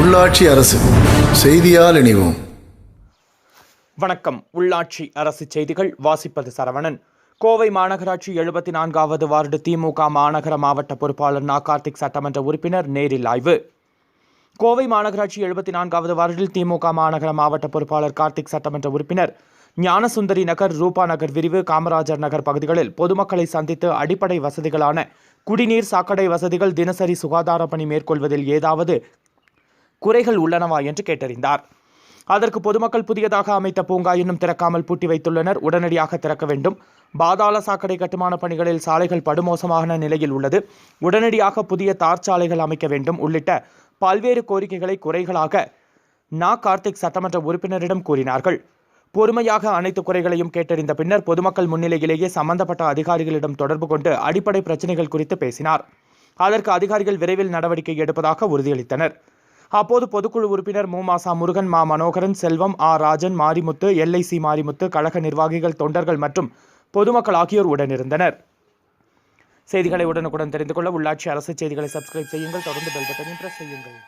உள்ளாட்சி அரசு செய்தியால் இணைவோம். வணக்கம். உள்ளாட்சி அரசு செய்திகள் வாசிப்பது சரவணன். கோவை மாநகராட்சி எழுபத்தி நான்காவது வார்டு திமுக மாநகர மாவட்ட பொறுப்பாளர் நா. கார்த்திக் சட்டமன்ற உறுப்பினர் நேரில் ஆய்வு. கோவை மாநகராட்சி எழுபத்தி நான்காவது வார்டில் திமுக மாநகர மாவட்ட பொறுப்பாளர் கார்த்திக் சட்டமன்ற உறுப்பினர் ஞானசுந்தரி நகர் ரூபா நகர் விரிவு காமராஜர் நகர் பகுதிகளில் பொதுமக்களை சந்தித்து அடிப்படை வசதிகளான குடிநீர் சாக்கடை வசதிகள் தினசரி சுகாதார பணி மேற்கொள்வதில் ஏதாவது குறைகள் உள்ளனவா என்று கேட்டறிந்தார். அதற்கு பொதுமக்கள் புதியதாக அமைத்த பூங்கா இன்னும் திறக்காமல் பூட்டி வைத்துள்ளனர். உடனடியாக திறக்க வேண்டும். பாதாள சாக்கடை கட்டுமான பணிகளில் சாலைகள் படுமோசமான நிலையில் உள்ளது. உடனடியாக புதிய தார் சாலைகள் அமைக்க வேண்டும். உள்ளிட்ட பல்வேறு கோரிக்கைகளை குறைகளாக நா. கார்த்திக் சட்டமன்ற உறுப்பினரிடம் கூறினார்கள். பொறுமையாக அனைத்து குறைகளையும் கேட்டறிந்த பின்னர் பொதுமக்கள் முன்னிலையிலேயே சம்பந்தப்பட்ட அதிகாரிகளிடம் தொடர்பு கொண்டு அடிப்படை பிரச்சனைகள் குறித்து பேசினார். அதற்கு அதிகாரிகள் விரைவில் நடவடிக்கை எடுப்பதாக உறுதியளித்தனர். அப்போது பொதுக்குழு உறுப்பினர் மூமாசா முருகன் மா. மனோகரன் செல்வம் ஆ. ராஜன் மாரிமுத்து எல்ஐசி மாரிமுத்து கழக நிர்வாகிகள் தொண்டர்கள் மற்றும் பொதுமக்கள் ஆகியோர் உடனிருந்தனர் செய்திகளை உடனுக்குடன் தெரிந்து கொள்ள உள்ளாட்சி அரசு செய்திகளை சப்ஸ்கிரைப் செய்யுங்கள். தொடர்ந்து பெல் பட்டனையும் பிரஸ் செய்யுங்கள்.